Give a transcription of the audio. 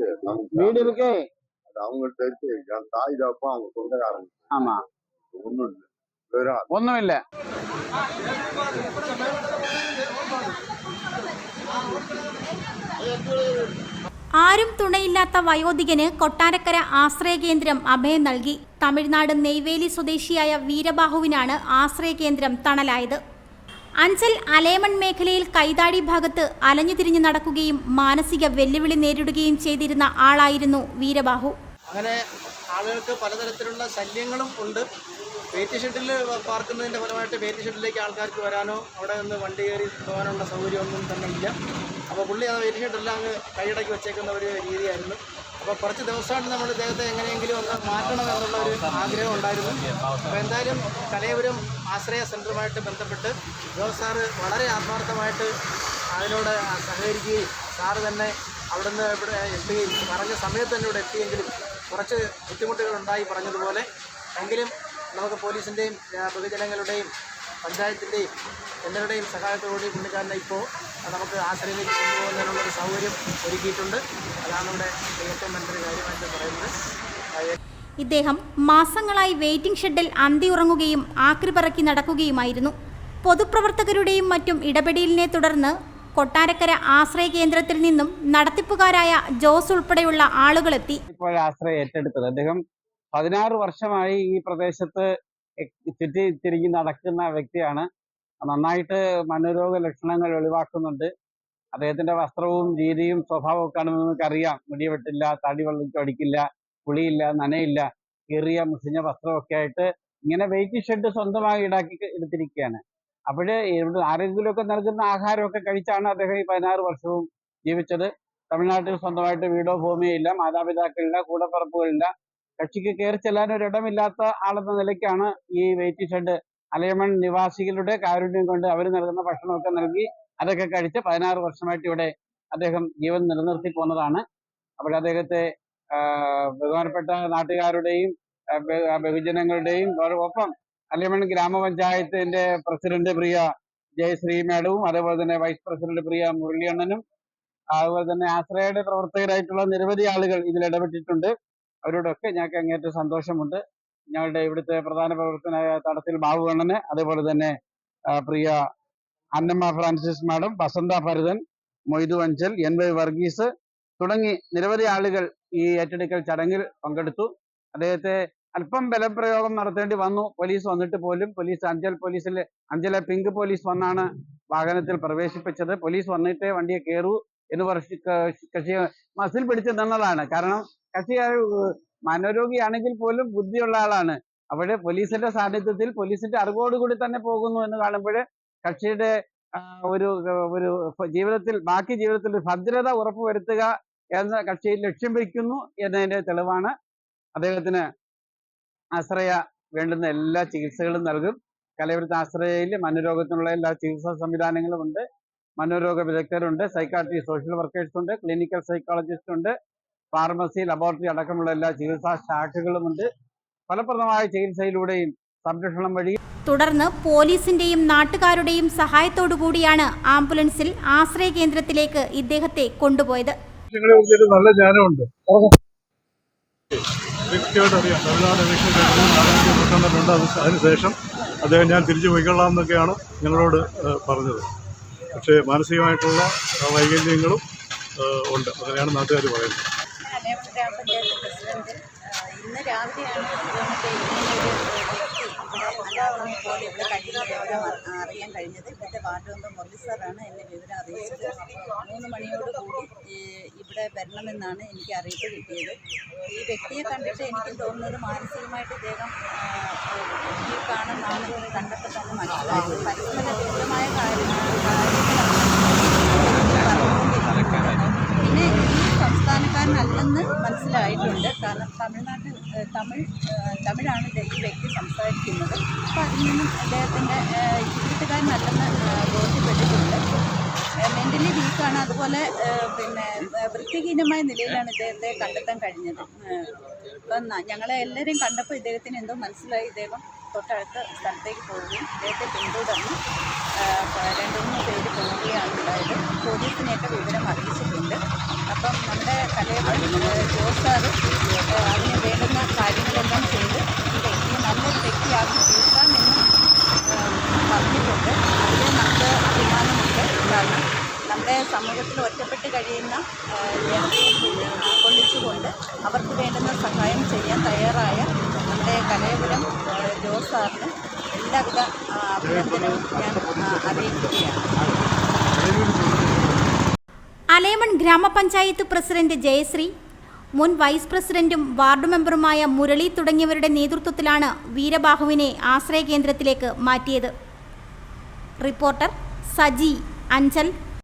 இருக்கு நமக்கு வீடு இருக்கு அது அவங்கள்ட்ட இருக்கு என் தாய் தப்பா அவங்க சொந்தக்காரங்க ஆமா ஒண்ணும் இல்லை வெறும் ഒന്നുമില്ല ആരും തുണയില്ലാത്ത വയോധികന് കൊട്ടാരക്കര ആശ്രയകേന്ദ്രം അഭയം നൽകി തമിഴ്നാട് നെയ്വേലി സ്വദേശിയായ വീരബാഹുവിനാണ് ആശ്രയകേന്ദ്രം തണലായത് അഞ്ചൽ അലേമൺ മേഖലയിൽ കൈതാടി ഭാഗത്ത് അലഞ്ഞു തിരിഞ്ഞു നടക്കുകയും മാനസിക വെല്ലുവിളി നേരിടുകയും ചെയ്തിരുന്ന ആളായിരുന്നു വീരബാഹു. അങ്ങനെ ആളുകൾക്ക് പലതരത്തിലുള്ള ശല്യങ്ങളും ഉണ്ട്. വെയിറ്റ് ഷെഡിൽ പാർക്കുന്നതിന്റെ ഫലമായിട്ട് വെയിറ്റ് ഷെഡിലേക്ക് ആൾക്കാർക്ക് വരാനോ അവിടെ നിന്ന് വണ്ടി കയറി പോകാനുള്ള സൗകര്യമൊന്നും തന്നെ ഇല്ല. അപ്പോൾ പുള്ളി അത് ഷെഡെല്ലാം അങ്ങ് കൈയടക്കി വെച്ചേക്കുന്ന ഒരു രീതിയായിരുന്നു. അപ്പോൾ കുറച്ച് ദിവസമായിട്ട് നമ്മൾ ഇദ്ദേഹത്തെ എങ്ങനെയെങ്കിലും ഒന്ന് മാറ്റണം എന്നുള്ള ഒരു ആഗ്രഹം ഉണ്ടായിരുന്നു. അപ്പോൾ എന്തായാലും കലയപുരം ആശ്രയ സെന്ററുമായിട്ട് ബന്ധപ്പെട്ട് ജോസ് സാറ് വളരെ ആത്മാർത്ഥമായിട്ട് അതിനോട് സഹകരിക്കുകയും സാറ് തന്നെ അവിടുന്ന് ഇവിടെ എത്തുകയും പറഞ്ഞ സമയത്ത് തന്നെ ഇവിടെ എത്തിയെങ്കിലും കുറച്ച് ബുദ്ധിമുട്ടുകൾ ഉണ്ടായി പറഞ്ഞതുപോലെ. എങ്കിലും നമുക്ക് പോലീസിന്റെയും പൊതുജനങ്ങളുടെയും പഞ്ചായത്തിന്റെയും എല്ലാവരുടെയും സഹായത്തോടുകൂടി പുള്ളിക്കാരനെ ഇപ്പോൾ നമുക്ക് ആശ്രയിലേക്ക് കൊണ്ടുപോകുന്നതിനുള്ള ഒരു സൗകര്യം ഒരുക്കിയിട്ടുണ്ട്. അതാണ് ഇവിടെ ഏറ്റവും നല്ലൊരു കാര്യമായിട്ട് പറയുന്നത്. ഇദ്ദേഹം മാസങ്ങളായി വെയിറ്റിംഗ് ഷെഡിൽ അന്തിയുറങ്ങുകയും ആക്രി പറക്കി നടക്കുകയുമായിരുന്നു. പൊതുപ്രവർത്തകരുടെയും മറ്റും ഇടപെടലിനെ തുടർന്ന് കൊട്ടാരക്കര ആശ്രയ കേന്ദ്രത്തിൽ നിന്നും നടത്തിപ്പുകാരായ ജോസ് ഉൾപ്പെടെയുള്ള ആളുകളെത്തി. ഇപ്പോൾ ആശ്രയം ഏറ്റെടുത്തത്. അദ്ദേഹം പതിനാറ് വർഷമായി ഈ പ്രദേശത്ത് ചുറ്റി തിരിഞ്ഞ് നടക്കുന്ന വ്യക്തിയാണ്. നന്നായിട്ട് മനോരോഗ ലക്ഷണങ്ങൾ വെളിവാക്കുന്നുണ്ട് അദ്ദേഹത്തിന്റെ വസ്ത്രവും രീതിയും സ്വഭാവവും ഒക്കെ നിങ്ങൾക്ക് നമുക്കറിയാം മുടി വെട്ടില്ല തടി വെള്ളിച്ചടിക്കില്ല പുളിയില്ല നനയില്ല കീറിയ മുഷിഞ്ഞ വസ്ത്രമൊക്കെ ആയിട്ട് ഇങ്ങനെ വെയിറ്റ് ഷെഡ് സ്വന്തമായി ഈടാക്കി എടുത്തിരിക്കുകയാണ്. അപ്പോഴ് ആരെങ്കിലുമൊക്കെ നൽകുന്ന ആഹാരമൊക്കെ കഴിച്ചാണ് അദ്ദേഹം ഈ പതിനാറ് വർഷവും ജീവിച്ചത്. തമിഴ്നാട്ടിൽ സ്വന്തമായിട്ട് വീടോ ഭൂമിയോ ഇല്ല മാതാപിതാക്കളില്ല കൂടപ്പറപ്പുകളില്ല. കക്ഷിക്ക് കയറി ചെല്ലാൻ ഒരിടമില്ലാത്ത ആളെന്ന നിലയ്ക്കാണ് ഈ വെയിറ്റ് ഷെഡ് അലയമൺ നിവാസികളുടെ കാരുണ്യം കൊണ്ട് അവർ നൽകുന്ന ഭക്ഷണമൊക്കെ നൽകി അതൊക്കെ കഴിച്ച് പതിനാറ് വർഷമായിട്ട് ഇവിടെ അദ്ദേഹം ജീവൻ നിലനിർത്തി പോന്നതാണ്. അപ്പോൾ അദ്ദേഹത്തെ ബഹുമാനപ്പെട്ട നാട്ടുകാരുടെയും ബഹുജനങ്ങളുടെയും ഒപ്പം അലയമൺ ഗ്രാമപഞ്ചായത്തിന്റെ പ്രസിഡന്റ് പ്രിയ ജയശ്രീ മേഡവും അതേപോലെ തന്നെ വൈസ് പ്രസിഡന്റ് പ്രിയ മുരളിയണ്ണനും അതുപോലെ തന്നെ ആശ്രയയുടെ പ്രവർത്തകരായിട്ടുള്ള നിരവധി ആളുകൾ ഇതിൽ ഇടപെട്ടിട്ടുണ്ട്. അവരോടൊക്കെ ഞങ്ങൾക്ക് അങ്ങേറ്റം സന്തോഷമുണ്ട്. ഞങ്ങളുടെ ഇവിടുത്തെ പ്രധാന പ്രവർത്തനായ തടത്തിൽ ബാബുവണ്ണന് അതേപോലെ തന്നെ പ്രിയ Annamma Francis madam Vasantha Bharathan Moythu Anchal N Y Varghese തുടങ്ങി നിരവധി ആളുകൾ ഈ ഏറ്റെടുക്കൽ ചടങ്ങിൽ പങ്കെടുത്തു. അദ്ദേഹത്തെ അല്പം ബലപ്രയോഗം നടത്തേണ്ടി വന്നു. പോലീസ് വന്നിട്ട് പോലും പോലീസ് അഞ്ചൽ പോലീസിൽ അഞ്ചലെ പിങ്ക് പോലീസ് വന്നാണ് വാഹനത്തിൽ പ്രവേശിപ്പിച്ചത്. പോലീസ് വന്നിട്ടേ വണ്ടിയെ കയറൂ എന്ന് പറഞ്ഞ് കക്ഷി മസിൽ പിടിച്ച് നിന്നതാണ്. കാരണം കക്ഷി മനോരോഗിയാണെങ്കിൽ പോലും ബുദ്ധിയുള്ള ആളാണ്. അവിടെ പോലീസിന്റെ സാന്നിധ്യത്തിൽ പോലീസിന്റെ അറിവോടുകൂടി തന്നെ പോകുന്നു എന്ന് കാണുമ്പോൾ കക്ഷിയുടെ ഒരു ഒരു ജീവിതത്തിൽ ബാക്കി ജീവിതത്തിൽ ഭദ്രത ഉറപ്പുവരുത്തുക എന്ന കക്ഷി ലക്ഷ്യം വയ്ക്കുന്നു എന്നതിന്റെ തെളിവാണ് അദ്ദേഹത്തിന് ആശ്രയ വേണ്ടുന്ന എല്ലാ ചികിത്സകളും നൽകും. കലയപുരത്ത് ആശ്രയയിൽ മനോരോഗത്തിനുള്ള എല്ലാ ചികിത്സാ സംവിധാനങ്ങളും ഉണ്ട്. മനോരോഗ വിദഗ്ധരുണ്ട്. സൈക്കാട്രി സോഷ്യൽ വർക്കേഴ്സ് ഉണ്ട്. ക്ലിനിക്കൽ സൈക്കോളജിസ്റ്റ് ഉണ്ട്. ഫാർമസി ലബോറട്ടറി അടക്കമുള്ള എല്ലാ ചികിത്സാ ശാഖകളുമുണ്ട് ഫലപ്രദമായ ചികിത്സയിലൂടെയും സംരക്ഷണം വഴി തുടർന്ന് പോലീസിന്റെയും നാട്ടുകാരുടെയും സഹായത്തോടു കൂടിയാണ് ആംബുലൻസിൽ ആശ്രയ കേന്ദ്രത്തിലേക്ക് ഇദ്ദേഹത്തെ കൊണ്ടുപോയത്. നല്ല ജ്ഞാനമുണ്ട്. വ്യക്തിയായിട്ട് അറിയാം. തമിഴ്നാട് ഇലക്ഷൻ കഴിഞ്ഞ് നാലായിരം പെട്ടെന്നിട്ടുണ്ട് അത് അതിനുശേഷം അദ്ദേഹം ഞാൻ തിരിച്ചു പോയിക്കൊള്ളാം എന്നൊക്കെയാണ് ഞങ്ങളോട് പറഞ്ഞത്. പക്ഷേ മാനസികമായിട്ടുള്ള വൈകല്യങ്ങളും ഉണ്ട്. അങ്ങനെയാണ് നാട്ടുകാർ പറയുന്നത്. അലേമൺ ഗ്രാമപഞ്ചായത്ത് പ്രസിഡന്റ് ഇന്ന് രാവിലെയാണ് ഇവിടെ അലാവണം പോലെ ഇവിടെ കഴിയുന്ന വിവരം അറിയാൻ കഴിഞ്ഞത് ഇവിടുത്തെ വാർഡ് മെമ്പർ മുരളി സാറാണ് എന്നെ വിവരം അറിയിച്ചത്. മൂന്ന് മണിയോട് കൂടി ഇവിടെ വരണമെന്നാണ് എനിക്ക് അറിയിപ്പ് കിട്ടിയത്. ഈ വ്യക്തിയെ കണ്ടിട്ട് എനിക്ക് തോന്നുന്നത് മാനസികമായിട്ട് ഇദ്ദേഹം ഈ കാണുന്നതാണ് കണ്ടപ്പോൾ തന്നെ മനസ്സിലായത് പരസ്പര വിരുദ്ധമായ കാര്യങ്ങൾ പിന്നെ സംസ്ഥാനക്കാരനല്ലെന്ന് മനസ്സിലായിട്ടുണ്ട്. കാരണം തമിഴ്നാട്ടിൽ തമിഴ് തമിഴാണ് ഈ വ്യക്തി സംസാരിക്കുന്നത്. അപ്പോൾ അതിൽ നിന്നും അദ്ദേഹത്തിന്റെ വീട്ടുകാരനല്ലെന്ന് ഏഹ് ബോധ്യപ്പെട്ടിട്ടുണ്ട്. മെന്റലി വീക്കാണ്. അതുപോലെ പിന്നെ വൃത്തിഹീനമായ നിലയിലാണ് ഇദ്ദേഹത്തെ കണ്ടെത്താൻ കഴിഞ്ഞത്. അപ്പം ഞങ്ങളെ എല്ലാവരെയും കണ്ടപ്പോൾ ഇദ്ദേഹത്തിന് എന്തോ മനസ്സിലായി. ഇദ്ദേഹം തൊട്ടടുത്ത സ്ഥലത്തേക്ക് പോവുകയും ഇദ്ദേഹത്തെ പിന്തുടർന്ന് രണ്ടു മൂന്ന് പേര് പോവുകയാണ് ഉണ്ടായത്. പോലീസിനെയൊക്കെ വിവരം അറിയിച്ചിട്ടുണ്ട്. നമ്മുടെ കലയുടെ ജോസ് അതിന് വേണ്ടുന്ന കാര്യങ്ങളെല്ലാം ചെയ്ത് വ്യക്തിയെ നല്ലൊരു വ്യക്തിയാക്കി തീർക്കാമെന്ന് പറഞ്ഞിട്ടുണ്ട് അതിൽ നമുക്ക് അഭിമാനമുണ്ട് കാരണം നമ്മുടെ സമൂഹത്തിൽ ഒറ്റപ്പെട്ട് കഴിയുന്ന ജനതയെ ഉൾക്കൊള്ളിച്ചുകൊണ്ട് അവർക്ക് വേണ്ടുന്ന സഹായം ചെയ്യാൻ തയ്യാറായ നമ്മുടെ കലയപുരം ജോസാറിന് ജോസ് സാറിന് എല്ലാവിധ അഭിനന്ദനവും ഞാൻ അറിയിക്കുകയാണ് അലേമൺ ഗ്രാമപഞ്ചായത്ത് പ്രസിഡന്റ് ജയശ്രീ മുൻ വൈസ് പ്രസിഡന്റും വാർഡ് മെമ്പറുമായ മുരളി തുടങ്ങിയവരുടെ നേതൃത്വത്തിലാണ് വീരബാഹുവിനെ ആശ്രയ കേന്ദ്രത്തിലേക്ക് മാറ്റിയത്. റിപ്പോർട്ടർ സജി അഞ്ചൽ.